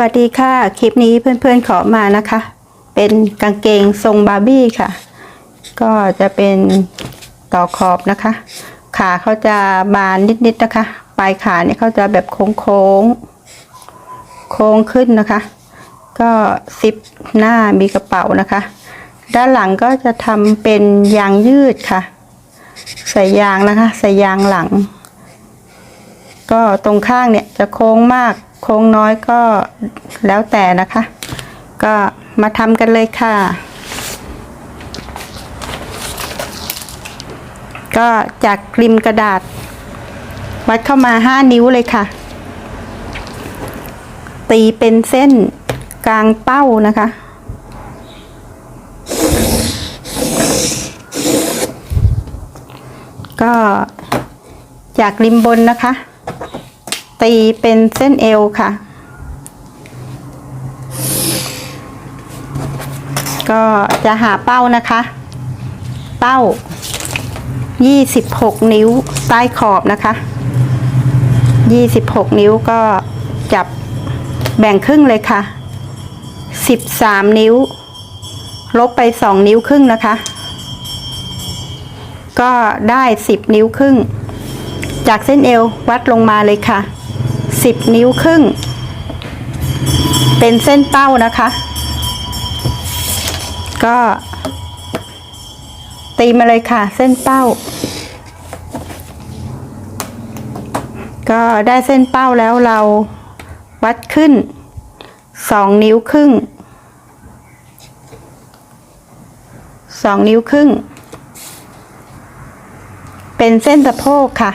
วัสดีค่ะ คลิปนี้เพื่อนๆขอมานะคะ เป็นกางเกงทรงบาร์บี้ค่ะ ก็จะเป็นต่อขอบนะคะ ขาเขาจะบานนิดๆนะคะ ปลายขาเนี่ยเขาจะแบบโค้งๆโค้งขึ้นนะคะ ก็ซิปหน้ามีกระเป๋านะคะ ด้านหลังก็จะทำเป็นยางยืดค่ะ ใส่ยางนะคะ ใส่ยางหลัง ก็ตรงข้างเนี่ยจะโค้งมาก โค้งน้อยก็แล้วแต่นะคะ ก็มาทำกันเลยค่ะ ก็จากริมกระดาษ วัดเข้ามา 5 นิ้วเลยค่ะ ตีเป็นเส้นกลางเป้านะคะก็จากริมบนนะคะ ตีเป็นเส้นเอวค่ะ ก็จะหาเป้านะคะ เป้า 26 นิ้วใต้ขอบนะคะ 26 นิ้วก็จับแบ่งครึ่งเลยค่ะ 13 นิ้ว ลบไป 2 นิ้วครึ่งนะคะ ก็ได้ 10 นิ้วครึ่ง จากเส้นเอววัดลงมาเลยค่ะ 10 นิ้วครึ่ง เป็นเส้นเป้านะคะ ก็ ตีมาเลยค่ะ เส้นเป้า ก็ได้เส้นเป้าแล้วเราวัดขึ้น 2 นิ้วครึ่ง 2 นิ้วครึ่ง เป็นเส้นสะโพกค่ะ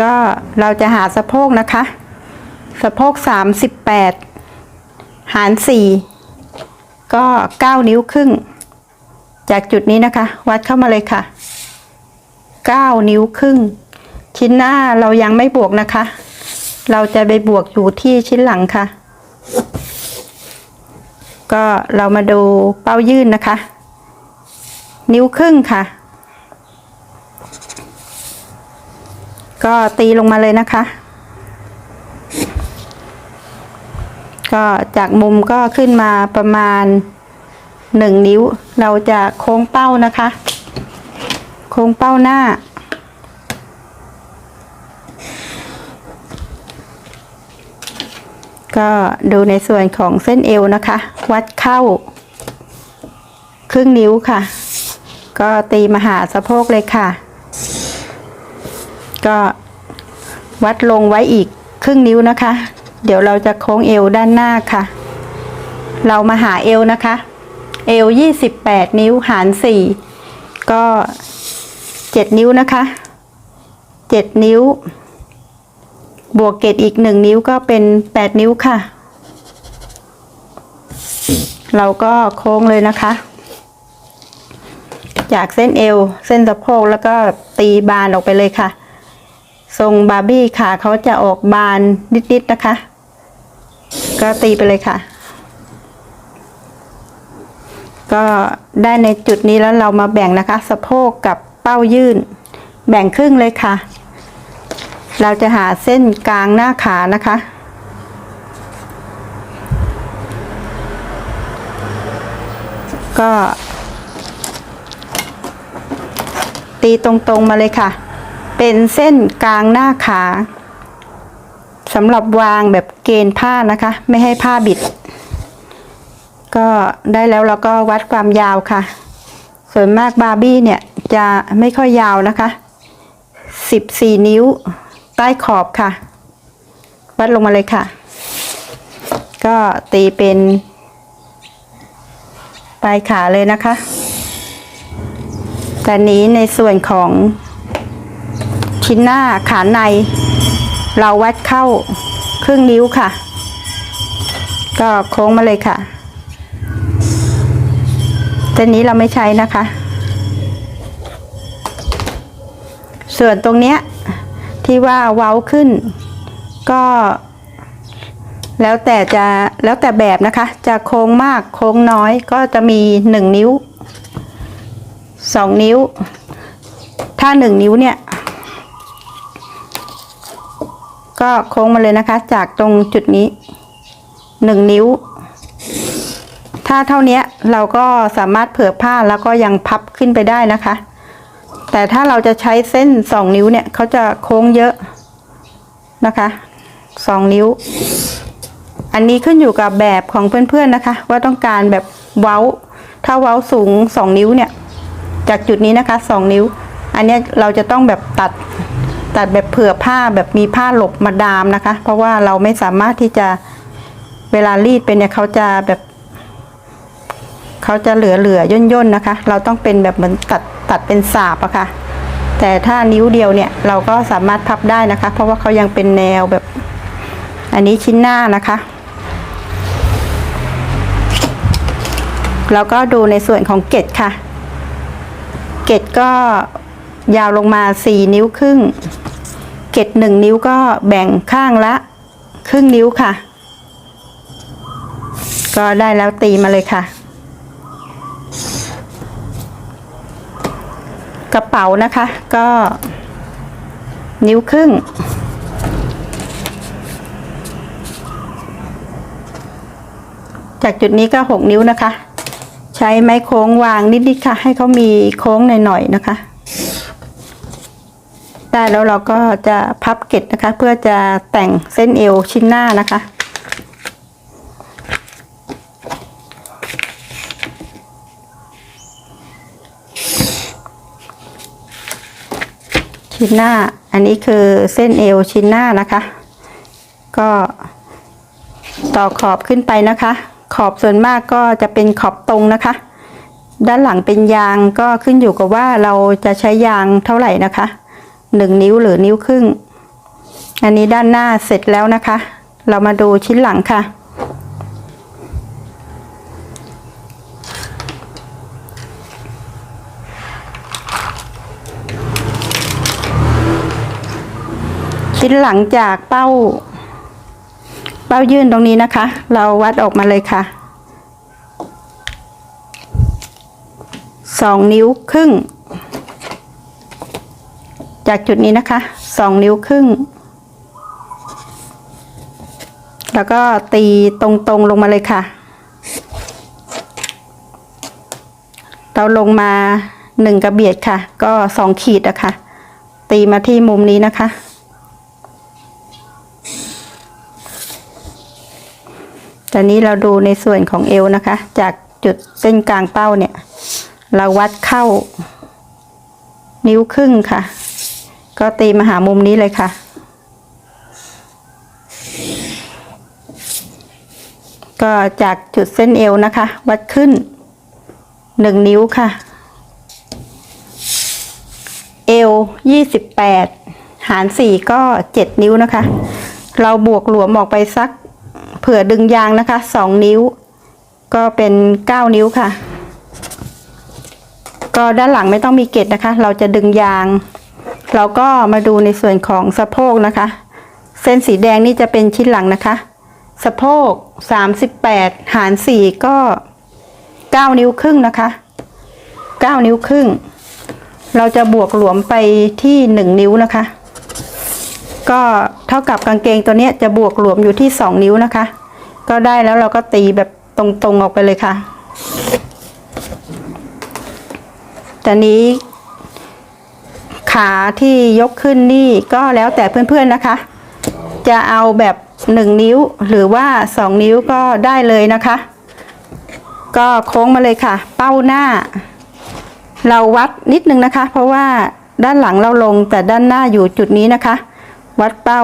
ก็เราจะหาสะโพกนะคะ สะโพกสามสิบแปดหารสี่ก็เก้านิ้วครึ่ง จากจุดนี้นะคะ วัดเข้ามาเลยค่ะเก้านิ้วครึ่ง ชิ้นหน้าเรายังไม่บวกนะคะ เราจะไปบวกอยู่ที่ชิ้นหลังค่ะ ก็เรามาดูเป้ายื่นนะคะ นิ้วครึ่งค่ะ ก็ตีลงมาเลยนะคะ ก็จากมุมก็ขึ้นมาประมาณหนึ่งนิ้ว เราจะโค้งเป้านะคะ โค้งเป้าหน้า ก็ดูในส่วนของเส้นเอวนะคะ วัดเข้า ครึ่งนิ้วค่ะ ก็ตีมาหาสะโพกเลยค่ะ ก็วัดลงไว้อีกครึ่งนิ้วนะคะ เดี๋ยวเราจะโค้งเอวด้านหน้าค่ะ เรามาหาเอวนะคะ เอวยี่สิบแปดนิ้วหารสี่ก็เจ็ดนิ้วนะคะเจ็ดนิ้ว บวกเกตอีกหนึ่งนิ้วก็เป็นแปดนิ้วค่ะ เราก็โค้งเลยนะคะ จากเส้นเอว เส้นสะโพกแล้วก็ตีบานออกไปเลยค่ะ ทรงบาร์บี้ขาเขาจะออกบานนิดๆนะคะ ก็ตีไปเลยค่ะ ก็ได้ในจุดนี้แล้วเรามาแบ่งนะคะ สะโพกกับเป้ายื่น แบ่งครึ่งเลยค่ะ เราจะหาเส้นกลางหน้าขานะคะก็ ตีตรงๆมาเลยค่ะ เป็นเส้นกลางหน้าขาสำหรับวางแบบเกณฑ์ผ้านะคะ ไม่ให้ผ้าบิด ก็ได้แล้วเราก็วัดความยาวค่ะ ส่วนมากบาร์บี้เนี่ยจะไม่ค่อยยาวนะคะ 14 นิ้วใต้ขอบค่ะ วัดลงมาเลยค่ะ ก็ตีเป็นปลายขาเลยนะคะแต่นี้ในส่วนของ ชิ้นหน้าขาใน เราวัดเข้าครึ่งนิ้วค่ะ ก็โค้งมาเลยค่ะเส้นนี้เราไม่ใช้นะคะ ส่วนตรงเนี้ยที่ว่าเว้าขึ้น ก็แล้วแต่จะแล้วแต่แบบนะคะ จะโค้งมากโค้งน้อยก็จะมีหนึ่งนิ้วสองนิ้ว ถ้าหนึ่งนิ้วเนี่ย ก็โค้งมาเลยนะคะ จากตรงจุดนี้หนึ่งนิ้ว ถ้าเท่านี้เราก็สามารถเผื่อผ้าแล้วก็ยังพับขึ้นไปได้นะคะ แต่ถ้าเราจะใช้เส้นสองนิ้วเนี่ยเขาจะโค้งเยอะนะคะสองนิ้ว อันนี้ขึ้นอยู่กับแบบของเพื่อนๆนะคะ ว่าต้องการแบบเว้า ถ้าเว้าสูงสองนิ้วเนี่ย จากจุดนี้นะคะสองนิ้ว อันนี้เราจะต้องแบบตัด ตัดแบบเผื่อผ้าแบบมีผ้าหลบมาดามนะคะ เพราะว่าเราไม่สามารถที่จะเวลารีดเป็นเนี่ยเขาจะแบบเขาจะเหลือเหลือย่นย่นๆนะคะ เราต้องเป็นแบบเหมือนตัดตัดเป็นสาบอะค่ะ แต่ถ้านิ้วเดียวเนี่ยเราก็สามารถพับได้นะคะ เพราะว่าเขายังเป็นแนวแบบ อันนี้ชิ้นหน้านะคะ แล้วก็ดูในส่วนของเกล็ดค่ะ เกล็ดก็ยาวลงมาสี่นิ้วครึ่ง กล็ดหนึ่งนิ้วก็แบ่งข้างละครึ่งนิ้วค่ะ ก็ได้แล้วตีมาเลยค่ะ กระเป๋านะคะก็ นิ้วครึ่งจากจุดนี้ก็หกนิ้วนะคะ ใช้ไม้โค้งวางนิดๆค่ะ ให้เขามีโค้งหน่อยๆนะคะ ได้แล้วเราก็จะพับเกล็ดนะคะ เพื่อจะแต่งเส้นเอวชิ้นหน้านะคะชิ้นหน้า อันนี้คือเส้นเอวชิ้นหน้านะคะ ก็ต่อขอบขึ้นไปนะคะ ขอบส่วนมากก็จะเป็นขอบตรงนะคะ ด้านหลังเป็นยางก็ขึ้นอยู่กับว่าเราจะใช้ยางเท่าไหร่นะคะ หนึ่งนิ้วหรือนิ้วครึ่ง อันนี้ด้านหน้าเสร็จแล้วนะคะ เรามาดูชิ้นหลังค่ะ ชิ้นหลังจากเป้า เป้ายื่นตรงนี้นะคะ เราวัดออกมาเลยค่ะสองนิ้วครึ่ง จากจุดนี้นะคะสองนิ้วครึ่ง แล้วก็ตีตรงๆลงมาเลยค่ะ เราลงมาหนึ่งกระเบียดค่ะ ก็สองขีดอะค่ะ ตีมาที่มุมนี้นะคะ ตอนนี้เราดูในส่วนของเอวนะคะ จากจุดเส้นกลางเป้าเนี่ย เราวัดเข้านิ้วครึ่งค่ะ ก็ตีมาหามุมนี้เลยค่ะ ก็จากจุดเส้นเอวนะคะ วัดขึ้นหนึ่งนิ้วค่ะ เอวยี่สิบแปดหารสี่ก็เจ็ดนิ้วนะคะ เราบวกหลวมออกไปสัก เผื่อดึงยางนะคะสองนิ้ว ก็เป็นเก้านิ้วค่ะ ก็ด้านหลังไม่ต้องมีเกล็ดนะคะ เราจะดึงยาง เราก็มาดูในส่วนของสะโพกนะคะ เส้นสีแดงนี่จะเป็นชิ้นหลังนะคะ สะโพกสามสิบแปดหารสี่ก็เก้านิ้วครึ่งนะคะเก้านิ้วครึ่ง เราจะบวกหลวมไปที่หนึ่งนิ้วนะคะ ก็เท่ากับกางเกงตัวนี้จะบวกหลวมอยู่ที่สองนิ้วนะคะ ก็ได้แล้วเราก็ตีแบบตรงๆออกไปเลยค่ะแต่นี้ ขาที่ยกขึ้นนี่ก็แล้วแต่เพื่อนๆนะคะ จะเอาแบบหนึ่งนิ้วหรือว่าสองนิ้วก็ได้เลยนะคะ ก็โค้งมาเลยค่ะ เป้าหน้า เราวัดนิดนึงนะคะ เพราะว่าด้านหลังเราลงแต่ด้านหน้าอยู่จุดนี้นะคะ วัดเป้า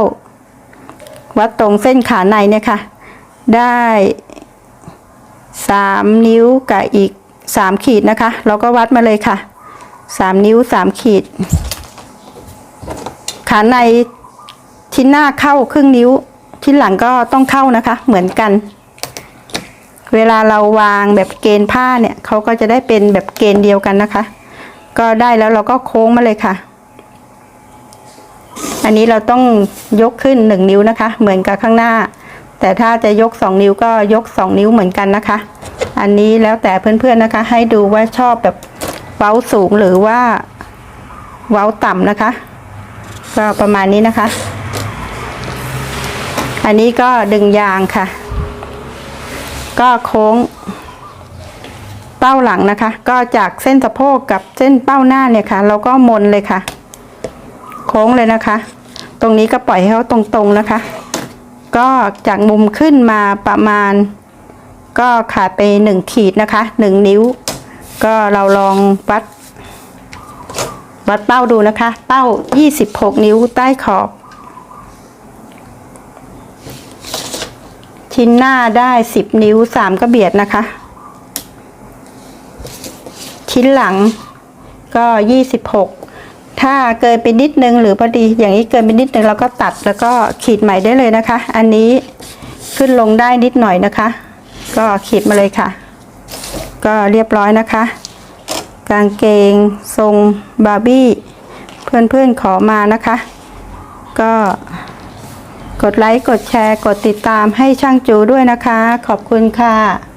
วัดตรงเส้นขาในเนี่ยค่ะ ได้สามนิ้วกับอีกสามขีดนะคะ เราก็วัดมาเลยค่ะสามนิ้วสามขีด ขาในชิ้นหน้าเข้าครึ่งนิ้ว ชิ้นหลังก็ต้องเข้านะคะ เหมือนกัน เวลาเราวางแบบเกณฑ์ผ้าเนี่ยเขาก็จะได้เป็นแบบเกณฑ์เดียวกันนะคะ ก็ได้แล้วเราก็โค้งมาเลยค่ะ อันนี้เราต้องยกขึ้นหนึ่งนิ้วนะคะ เหมือนกับข้างหน้า แต่ถ้าจะยกสองนิ้วก็ยกสองนิ้วเหมือนกันนะคะ อันนี้แล้วแต่เพื่อนๆนะคะ ให้ดูว่าชอบแบบเว้าสูงหรือว่าเว้าต่ำนะคะ ก็ประมาณนี้นะคะ อันนี้ก็ดึงยางค่ะ ก็โค้ง เป้าหลังนะคะ ก็จากเส้นสะโพกกับเส้นเป้าหน้าเนี่ยค่ะ เราก็มนเลยค่ะ โค้งเลยนะคะ ตรงนี้ก็ปล่อยให้เขาตรงๆนะคะ ก็จากมุมขึ้นมาประมาณ ก็ขาดไปหนึ่งขีดนะคะหนึ่งนิ้ว ก็เราลองวัด วัดเป้าดูนะคะ เป้า 26 นิ้วใต้ขอบ ชิ้นหน้าได้ 10 นิ้ว 3กระเบียดนะคะ ชิ้นหลังก็ 26 ถ้าเกินไปนิดนึงหรือพอดี อย่างนี้เกินไปนิดนึงเราก็ตัดแล้วก็ขีดใหม่ได้เลยนะคะ อันนี้ขึ้นลงได้นิดหน่อยนะคะ ก็ขีดมาเลยค่ะ ก็เรียบร้อยนะคะ กางเกง ทรงบาร์บี้ เพื่อนๆขอมานะคะ ก็กดไลค์ กดแชร์ กดติดตามให้ช่างจูด้วยนะคะ ขอบคุณค่ะ